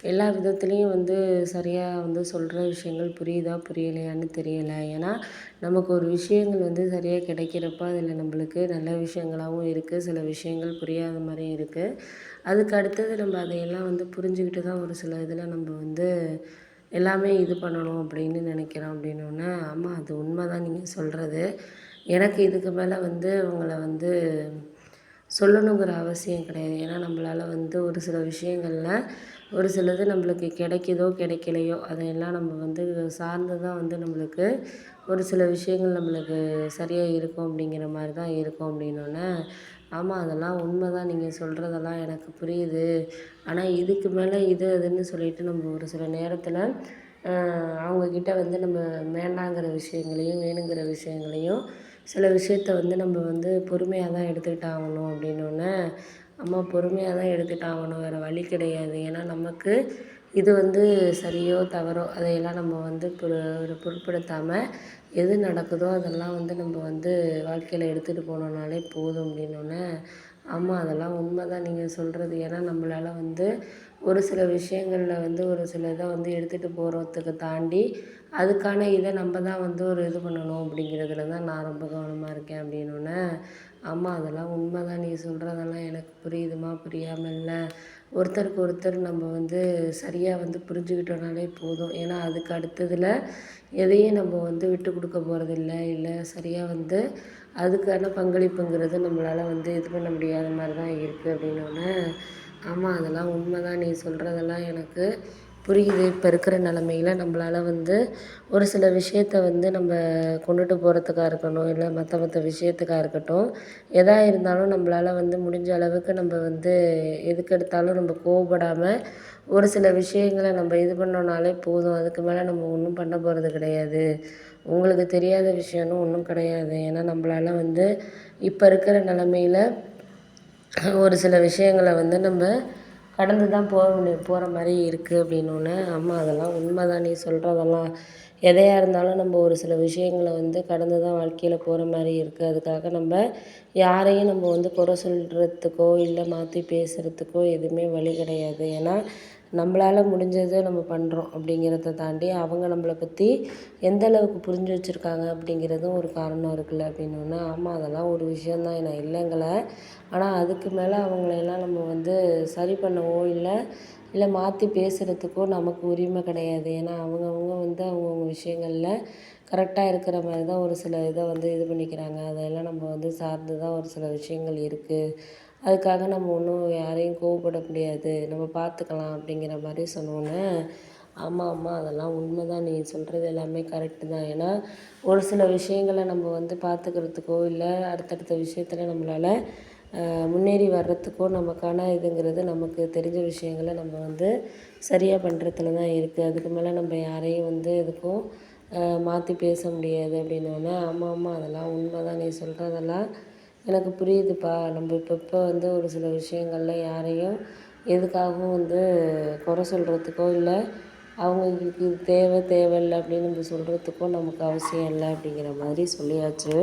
எல்லா விதத்துலேயும் வந்து சரியாக வந்து சொல்கிற விஷயங்கள் புரியுதா புரியலையான்னு தெரியலை. ஏன்னா நமக்கு ஒரு விஷயங்கள் வந்து சரியாக கிடைக்கிறப்ப அதில் நம்மளுக்கு நல்ல விஷயங்களாகவும் இருக்குது சில விஷயங்கள் புரியாத மாதிரியும் இருக்குது அதுக்கு அடுத்தது நம்ம அதையெல்லாம் வந்து புரிஞ்சுக்கிட்டு தான் ஒரு சில இதில் நம்ம வந்து எல்லாமே இது பண்ணணும் அப்படின்னு நினைக்கிறோம் அப்படின்னோடனே ஆமாம் அது உண்மை தான் நீங்கள் சொல்கிறது எனக்கு இதுக்கு மேலே வந்து உங்களை வந்து சொல்லணுங்கிற அவசியம் கிடையாது. ஏன்னா நம்மளால் வந்து ஒரு சில விஷயங்களில் ஒரு சிலது நம்மளுக்கு கிடைக்கிதோ கிடைக்கலையோ அதையெல்லாம் நம்ம வந்து சார்ந்து தான் வந்து நம்மளுக்கு ஒரு சில விஷயங்கள் நம்மளுக்கு சரியாக இருக்கும் அப்படிங்கிற மாதிரி தான் இருக்கும் அப்படின்னோடனே ஆமாம் அதெல்லாம் உண்மை தான் நீங்கள் சொல்கிறதெல்லாம் எனக்கு புரியுது. ஆனால் இதுக்கு மேலே இது அதுன்னு சொல்லிட்டு நம்ம ஒரு சில நேரத்தில் அவங்கக்கிட்ட வந்து நம்ம வேண்டாங்கிற விஷயங்களையும் வேணுங்கிற விஷயங்களையும் சில விஷயத்த வந்து நம்ம வந்து பொறுமையாக தான் எடுத்துக்கிட்டாகணும் அப்படின்னோடனே அம்மா பொறுமையாக தான் எடுத்துக்கிட்டாகணும் வேறு வழி கிடையாது. ஏன்னா நமக்கு இது வந்து சரியோ தவறோ அதையெல்லாம் நம்ம வந்து ஒரு பொருட்படுத்தாமல் எது நடக்குதோ அதெல்லாம் வந்து நம்ம வந்து வாழ்க்கையில் எடுத்துகிட்டு போனோம்னாலே போதும் அப்படின்னோடனே ஆமாம் அதெல்லாம் உண்மை தான் நீங்கள் சொல்கிறது ஏன்னா நம்மளால் வந்து ஒரு சில விஷயங்களில் வந்து ஒரு சில இதை வந்து எடுத்துகிட்டு போகிறதுக்கு தாண்டி அதுக்கான இதை நம்ம தான் வந்து ஒரு இது பண்ணணும் அப்படிங்கிறதுல தான் நான் ரொம்ப கவனமாக இருக்கேன் அப்படின்னோடனே ஆமாம் அதெல்லாம் உண்மை தான் நீ சொல்கிறதெல்லாம் எனக்கு புரியுதுமா புரியாமல் இல்லை ஒருத்தருக்கு ஒருத்தர் நம்ம வந்து சரியாக வந்து புரிஞ்சுக்கிட்டோனாலே போதும். ஏன்னா அதுக்கு அடுத்ததில் எதையும் நம்ம வந்து விட்டு கொடுக்க போகிறதில்ல இல்லை சரியாக வந்து அதுக்கான பங்களிப்புங்கிறது நம்மளால் வந்து இது பண்ண முடியாத மாதிரி தான் இருக்குது அப்படின்னோடனே ஆமாம் அதெல்லாம் உண்மை தான் நீ சொல்கிறதெல்லாம் எனக்கு புரியுது. இப்போ இருக்கிற நிலமையில நம்மளால் வந்து ஒரு சில விஷயத்த வந்து நம்ம கொண்டுட்டு போகிறதுக்கா இருக்கணும் இல்லை மற்ற மற்ற விஷயத்துக்காக இருக்கட்டும் எதாக இருந்தாலும் நம்மளால வந்து முடிஞ்ச அளவுக்கு நம்ம வந்து எதுக்கெடுத்தாலும் நம்ம கோவப்படாமல் ஒரு சில விஷயங்களை நம்ம இது பண்ணோன்னாலே போதும். அதுக்கு மேலே நம்ம ஒன்றும் பண்ண போகிறது கிடையாது. உங்களுக்கு தெரியாத விஷயம்னு ஒன்றும் கிடையாது. ஏன்னா நம்மளால வந்து இப்போ இருக்கிற நிலமையில ஒரு சில விஷயங்களை வந்து நம்ம கடந்து தான் போக வேண்டிய போகிற மாதிரி இருக்குது அப்படின்னோடனே ஆமாம் அதெல்லாம் உண்மை தான் நீ சொல்கிறதெல்லாம் எதையாக இருந்தாலும் நம்ம ஒரு சில விஷயங்களை வந்து கடந்து தான் வாழ்க்கையில் போகிற மாதிரி இருக்குது அதுக்காக நம்ம யாரையும் நம்ம வந்து குறை சொல்கிறதுக்கோ இல்லை மாற்றி பேசுகிறதுக்கோ எதுவுமே வழி கிடையாது. ஏன்னா நம்மளால் முடிஞ்சதை நம்ம பண்ணுறோம் அப்படிங்கிறத தாண்டி அவங்க நம்மளை பற்றி எந்த அளவுக்கு புரிஞ்சு வச்சுருக்காங்க அப்படிங்கிறதும் ஒரு காரணம் இருக்குல்ல அப்படின்னோடனே ஆமாம் அதெல்லாம் ஒரு விஷயந்தான் நான் இல்லைங்கலை ஆனால் அதுக்கு மேலே அவங்களையெல்லாம் நம்ம வந்து சரி பண்ணவோ இல்லை இல்லை மாற்றி பேசுகிறதுக்கோ நமக்கு உரிமை கிடையாது. ஏன்னா அவங்கவுங்க வந்து அவங்கவுங்க விஷயங்களில் கரெக்டாக இருக்கிற மாதிரி தான் ஒரு சில இதை வந்து இது பண்ணிக்கிறாங்க. அதையெல்லாம் நம்ம வந்து சார்ந்து தான் ஒரு சில விஷயங்கள் இருக்குது அதுக்காக நம்ம ஒன்றும் யாரையும் கோவப்பட முடியாது. நம்ம பார்த்துக்கலாம் அப்படிங்கிற மாதிரி சொன்னோன்னே ஆமாம் ஆமாம் அதெல்லாம் உண்மை தான் நீ சொல்கிறது எல்லாமே கரெக்டு தான். ஏன்னா ஒரு சில விஷயங்களை நம்ம வந்து பார்த்துக்கிறதுக்கோ இல்லை அடுத்தடுத்த விஷயத்தில் நம்மளால் முன்னேறி வர்றதுக்கோ நமக்கான இதுங்கிறது நமக்கு தெரிஞ்ச விஷயங்களை நம்ம வந்து சரியாக பண்ணுறதுல தான் இருக்குது அதுக்கு மேலே நம்ம யாரையும் வந்து எதுக்கும் மாற்றி பேச முடியாது அப்படின்னோடனே ஆமாம் ஆமாம் அதெல்லாம் உண்மை தான் நீ சொல்கிறதெல்லாம் எனக்கு புரியுதுப்பா. நம்ம இப்போ இப்போ வந்து ஒரு சில விஷயங்கள்ல யாரையும் எதுக்காகவும் வந்து குறை சொல்கிறதுக்கோ இல்லை அவங்களுக்கு இது தேவை தேவையில்லை அப்படின்னு நம்ம சொல்கிறதுக்கோ நமக்கு அவசியம் இல்லை அப்படிங்கிற மாதிரி சொல்லியாச்சு.